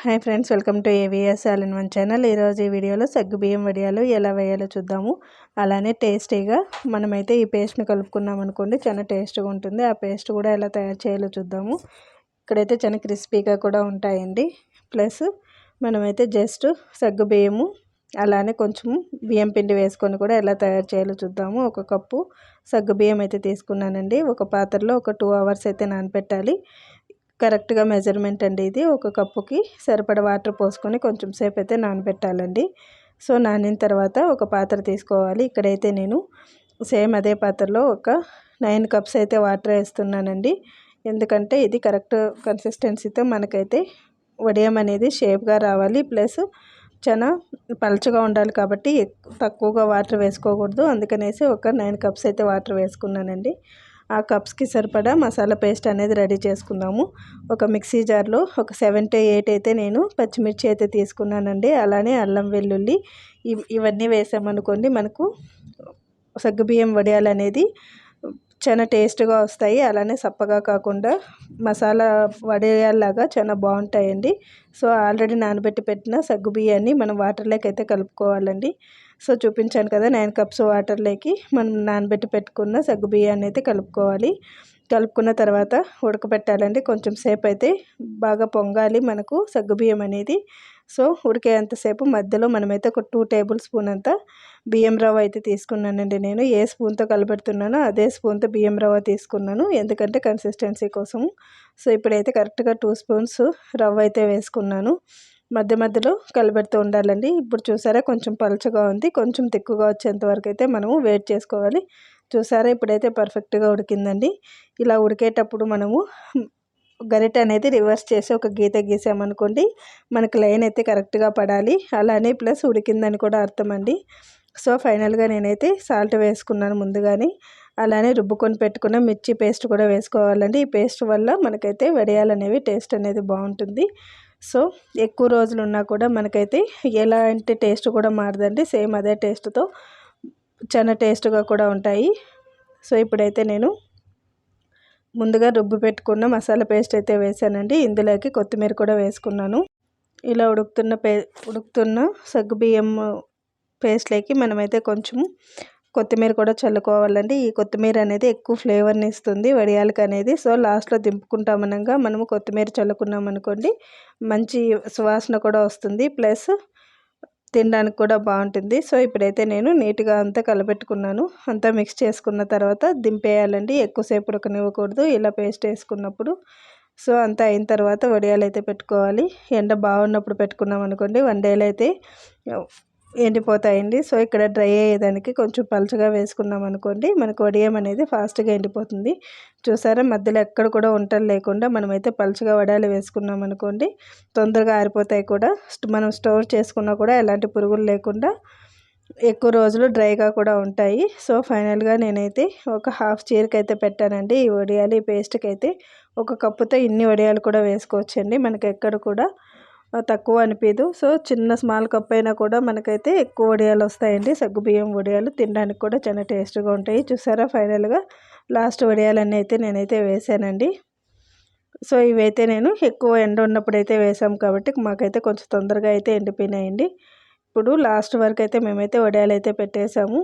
Hi friends welcome to AVS all in one channel ఈరోజు ఈ వీడియోలో సగ్గుబియ్యం వడియాలు ఎలా వేయాలో చూద్దాము. అలానే టేస్టీగా మనమైతే ఈ పేస్ట్ని కలుపుకున్నాం అనుకోండి చాలా టేస్ట్గా ఉంటుంది. ఆ పేస్ట్ కూడా ఎలా తయారు చేయాలో చూద్దాము. ఇక్కడైతే చాలా క్రిస్పీగా కూడా ఉంటాయండి. ప్లస్ మనమైతే జస్ట్ సగ్గుబియ్యము అలానే కొంచెం బియ్యం పిండి వేసుకొని కూడా ఎలా తయారు చేయాలో చూద్దాము. ఒక కప్పు సగ్గుబియ్యం అయితే తీసుకున్నానండి. ఒక పాత్రలో ఒక టూ అవర్స్ అయితే నానపెట్టాలి. కరెక్ట్గా మెజర్మెంట్ అండి ఇది. ఒక కప్పుకి సరిపడ వాటర్ పోసుకొని కొంచెం సేపు అయితే నానబెట్టాలండి. సో నానిన తర్వాత ఒక పాత్ర తీసుకోవాలి. ఇక్కడైతే నేను సేమ్ అదే పాత్రలో ఒక నైన్ కప్స్ అయితే వాటర్ వేస్తున్నానండి. ఎందుకంటే ఇది కరెక్ట్ కన్సిస్టెన్సీతో మనకైతే వడియం అనేది షేప్గా రావాలి. ప్లస్ చాలా పలచగా ఉండాలి కాబట్టి తక్కువగా వాటర్ వేసుకోకూడదు. అందుకనేసి ఒక నైన్ కప్స్ అయితే వాటర్ వేసుకున్నానండి. ఆ కప్స్కి సరిపడా మసాలా పేస్ట్ అనేది రెడీ చేసుకుందాము. ఒక మిక్సీ జార్లో ఒక సెవెన్ టు ఎయిట్ అయితే నేను పచ్చిమిర్చి అయితే తీసుకున్నానండి. అలానే అల్లం వెల్లుల్లి ఇవన్నీ వేసామనుకోండి మనకు సగ్గుబియ్యం వడియాలు అనేది చాలా టేస్ట్గా వస్తాయి. అలానే సప్పగా కాకుండా మసాలా వడేయాలాగా చాలా బాగుంటాయండి. సో ఆల్రెడీ నానబెట్టి పెట్టిన సగ్గు బియ్యాన్ని మనం వాటర్లోకి అయితే కలుపుకోవాలండి. సో చూపించాను కదా నైన్ కప్స్ వాటర్లోకి మనం నానబెట్టి పెట్టుకున్న సగ్గు బియ్యాన్ని అయితే కలుపుకోవాలి. కలుపుకున్న తర్వాత ఉడకబెట్టాలండి కొంచెం సేపు అయితే బాగా పొంగాలి మనకు సగ్గుబియ్యం అనేది. సో ఉడికేంతసేపు మధ్యలో మనమైతే ఒక టూ టేబుల్ స్పూన్ అంతా బియ్యం రవ్వ అయితే తీసుకున్నానండి నేను. ఏ స్పూన్తో కలపెడుతున్నానో అదే స్పూన్తో బియ్యం రవ్వ తీసుకున్నాను. ఎందుకంటే కన్సిస్టెన్సీ కోసం సో ఇప్పుడైతే కరెక్ట్గా టూ స్పూన్స్ రవ్వ అయితే వేసుకున్నాను. మధ్య మధ్యలో కలబెడుతూ ఉండాలండి. ఇప్పుడు చూసారా కొంచెం పలుచగా ఉంది. కొంచెం తిక్కుగా వచ్చేంత వరకు అయితే మనము వెయిట్ చేసుకోవాలి. చూసారా ఇప్పుడైతే పర్ఫెక్ట్గా ఉడికిందండి. ఇలా ఉడికేటప్పుడు మనము గరిట అనేది రివర్స్ చేసి ఒక గీత గీసామనుకోండి మనకు లైన్ అయితే కరెక్ట్గా పడాలి. అలానే ప్లస్ ఉడికిందని కూడా అర్థం అండి సో ఫైనల్గా నేనైతే సాల్ట్ వేసుకున్నాను ముందుగానే. అలానే రుబ్బుకొని పెట్టుకున్న మిర్చి పేస్ట్ కూడా వేసుకోవాలండి. ఈ పేస్ట్ వల్ల మనకైతే వడియాలనేవి టేస్ట్ అనేది బాగుంటుంది. సో ఎక్కువ రోజులు ఉన్నా కూడా మనకైతే ఎలాంటి టేస్ట్ కూడా మారదండి. సేమ్ అదే టేస్ట్తో చాలా టేస్ట్గా కూడా ఉంటాయి. సో ఇప్పుడైతే నేను ముందుగా రుబ్బు పెట్టుకున్న మసాలా పేస్ట్ అయితే వేసానండి. ఇందులోకి కొత్తిమీర కూడా వేసుకున్నాను. ఇలా ఉడుకుతున్న పే ఉడుకుతున్న సగ్గుబియ్యం పేస్ట్లోకి మనమైతే కొంచెం కొత్తిమీర కూడా చల్లుకోవాలండి. ఈ కొత్తిమీర అనేది ఎక్కువ ఫ్లేవర్ని ఇస్తుంది వడియాలకి అనేది. సో లాస్ట్లో దింపుకుంటామనగా మనము కొత్తిమీర చల్లుకున్నాం అనుకోండి మంచి సువాసన కూడా వస్తుంది. ప్లస్ తినడానికి కూడా బాగుంటుంది. సో ఇప్పుడైతే నేను నీట్గా అంతా కలపెట్టుకున్నాను. అంతా మిక్స్ చేసుకున్న తర్వాత దింపేయాలండి. ఎక్కువసేపు ఉడకనివ్వకూడదు. ఇలా పేస్ట్ వేసుకున్నప్పుడు. సో అంతా అయిన తర్వాత వడియాలు అయితే పెట్టుకోవాలి. ఎండ బాగున్నప్పుడు పెట్టుకున్నాం అనుకోండి వన్ డేలో అయితే ఎండిపోతాయండి. సో ఇక్కడ డ్రై అయ్యేదానికి కొంచెం పలుచగా వేసుకున్నాం అనుకోండి మనకు వడియం అనేది ఫాస్ట్గా ఎండిపోతుంది. చూసారా? మధ్యలో ఎక్కడ కూడా వంటలు లేకుండా మనమైతే పలుచగా వడాలు వేసుకున్నాం అనుకోండి తొందరగా ఆరిపోతాయి కూడా. మనం స్టోర్ చేసుకున్నా కూడా ఎలాంటి పురుగులు లేకుండా ఎక్కువ రోజులు డ్రైగా కూడా ఉంటాయి. సో ఫైనల్గా నేనైతే ఒక హాఫ్ చీరకి అయితే పెట్టానండి. ఈ వడియాలు ఈ పేస్ట్కి అయితే ఒక కప్పుతో ఇన్ని వడియాలు కూడా వేసుకోవచ్చండి. మనకి ఎక్కడ కూడా తక్కువ అనిపించదు సో చిన్న స్మాల్ కప్ అయినా కూడా మనకైతే ఎక్కువ వడియాలు వస్తాయండి. సగ్గుబియ్యం వడియాలు తినడానికి కూడా చాలా టేస్ట్గా ఉంటాయి. చూసారా ఫైనల్గా? లాస్ట్ వడియాలన్నీ అయితే నేనైతే వేసానండి. సో ఇవైతే నేను ఎక్కువ ఎండ ఉన్నప్పుడు అయితే వేసాం కాబట్టి మాకైతే కొంచెం తొందరగా అయితే ఎండిపోయినాయండి. ఇప్పుడు లాస్ట్ వరకు అయితే మేమైతే వడియాలు అయితే పెట్టేసాము.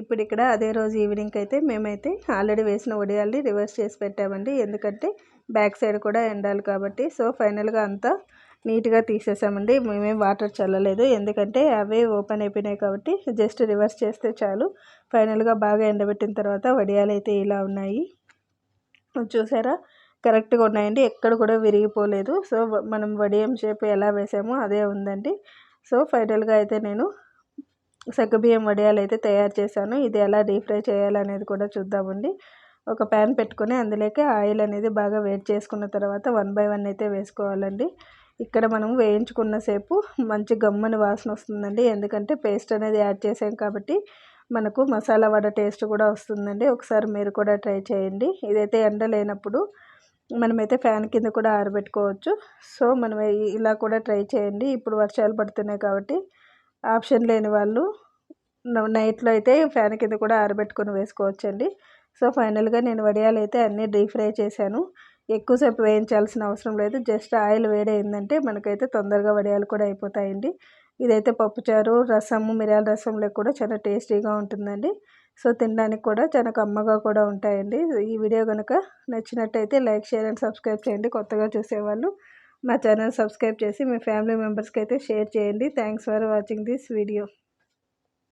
ఇప్పుడు ఇక్కడ అదే రోజు ఈవినింగ్ అయితే మేమైతే ఆల్రెడీ వేసిన వడియాల్ని రివర్స్ చేసి పెట్టామండి. ఎందుకంటే బ్యాక్ సైడ్ కూడా ఎండాలి కాబట్టి సో ఫైనల్గా అంతా నీట్గా తీసేసామండి. మేమేం వాటర్ చల్లలేదు. ఎందుకంటే అవే ఓపెన్ అయిపోయినాయి కాబట్టి జస్ట్ రివర్స్ చేస్తే చాలు. ఫైనల్గా బాగా ఎండబెట్టిన తర్వాత వడియాలు అయితే ఇలా ఉన్నాయి. చూసారా? కరెక్ట్గా ఉన్నాయండి. ఎక్కడ కూడా విరిగిపోలేదు. సో మనం వడియం షేప్ ఎలా వేసామో అదే ఉందండి. సో ఫైనల్గా అయితే నేను సగ్గుబియ్యం వడియాలు అయితే తయారు చేశాను. ఇది ఎలా డీప్ ఫ్రై చేయాలనేది కూడా చూద్దామండి. ఒక ప్యాన్ పెట్టుకొని అందులోకి ఆయిల్ అనేది బాగా వేడి చేసుకున్న తర్వాత వన్ బై వన్ అయితే వేసుకోవాలండి. ఇక్కడ మనం వేయించుకున్న సేపు మంచి గమ్మని వాసన వస్తుందండి. ఎందుకంటే పేస్ట్ అనేది యాడ్ చేసాం కాబట్టి మనకు మసాలా వడ టేస్ట్ కూడా వస్తుందండి. ఒకసారి మీరు కూడా ట్రై చేయండి. ఇదైతే ఎండ లేనప్పుడు మనమైతే ఫ్యాన్ కింద కూడా ఆరబెట్టుకోవచ్చు. సో మనం ఇలా కూడా ట్రై చేయండి. ఇప్పుడు వర్షాలు పడుతున్నాయి కాబట్టి ఆప్షన్ లేని వాళ్ళు నైట్లో అయితే ఫ్యాన్ కింద కూడా ఆరబెట్టుకొని వేసుకోవచ్చండి. సో ఫైనల్గా నేను వడియాలు అయితే అన్నీ డీప్ ఫ్రై చేశాను. ఎక్కువసేపు వేయించాల్సిన అవసరం లేదు. జస్ట్ ఆయిల్ వేడైందంటే మనకైతే తొందరగా వడియాలు కూడా అయిపోతాయండి. ఇదైతే పప్పుచారు రసము మిరియాల రసంలో కూడా చాలా టేస్టీగా ఉంటుందండి. సో తినడానికి కూడా చాలా కమ్మగా కూడా ఉంటాయండి. ఈ వీడియో కనుక నచ్చినట్టయితే లైక్ షేర్ అండ్ సబ్స్క్రైబ్ చేయండి. కొత్తగా చూసేవాళ్ళు మా ఛానల్ సబ్స్క్రైబ్ చేసి మీ ఫ్యామిలీ మెంబర్స్కి అయితే షేర్ చేయండి. Thanks for watching this video.